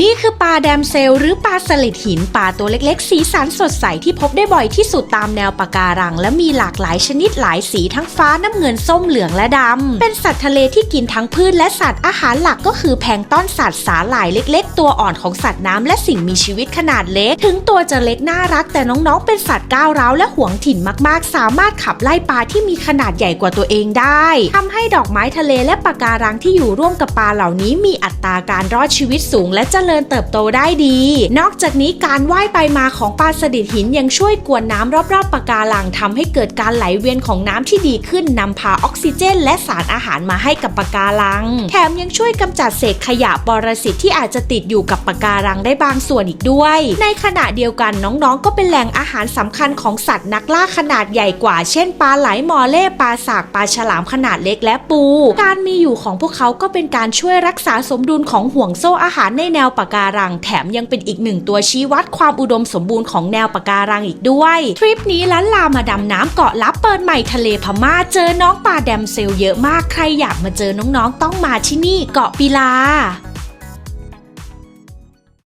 นี่คือปลาแดมเซลหรือปลาสลิดหินปลาตัวเล็กๆ สีสันสดใสที่พบได้บ่อยที่สุดตามแนวปะการัง และมีหลากหลายชนิดหลายสีทั้งฟ้าน้ำเงินส้มเหลืองและดำ เป็นสัตว์ทะเลที่กินทั้งพืชและสัตว์อาหารหลักก็คือแพงต้อนสัตว์สาหร่ายเล็ก ๆ ตัวอ่อนของสัตว์น้ำและสิ่งมีชีวิตขนาดเล็ก ถึงตัวจะเล็กน่ารักแต่น้องๆ เป็นสัตว์ก้าวร้าวและหวงถิ่นมากๆ สามารถขับไล่ปลาที่มีขนาดใหญ่กว่าตัวเองได้ทำให้ดอกไม้ทะเลและปะการังที่อยู่ร่วมกับปลาเหล่านี้ มีอัตราการรอดชีวิตสูงและเจริญเติบโตได้ดี นอกจากนี้การว่ายไปมาของปลาสลิดหินยังช่วยกวนน้ำรอบๆปะการังทำให้เกิดการไหลเวียนของน้ำที่ดีขึ้นนำพาออกซิเจน และสารอาหารมาให้กับปะการัง แถมยังช่วยกำจัดเศษขยะปรสิตที่อาจจะติดอยู่กับปะการังได้บางส่วนอีกด้วย ในขณะเดียวกันน้องๆ ก็เป็นแหล่งอาหารสำคัญของสัตว์นักล่าขนาดใหญ่กว่า เช่นปลาไหลมอเล่ปลาสากปลาฉลามขนาดเล็กและปู การมีอยู่ของพวกเขาก็เป็นการช่วยรักษาสมดุลของห่วงโซ่อาหารในแนวปะการังแถมยังเป็นอีกหนึ่งตัวชี้วัดความอุดมสมบูรณ์ของแนวปะการังอีกด้วย ทริปนี้ลันลามาดำน้ำเกาะลับเปิดใหม่ทะเลพม่าเจอน้องปลาแดมเซลเยอะมากใครอยากมาเจอน้องๆต้องมาที่นี่เกาะปิลา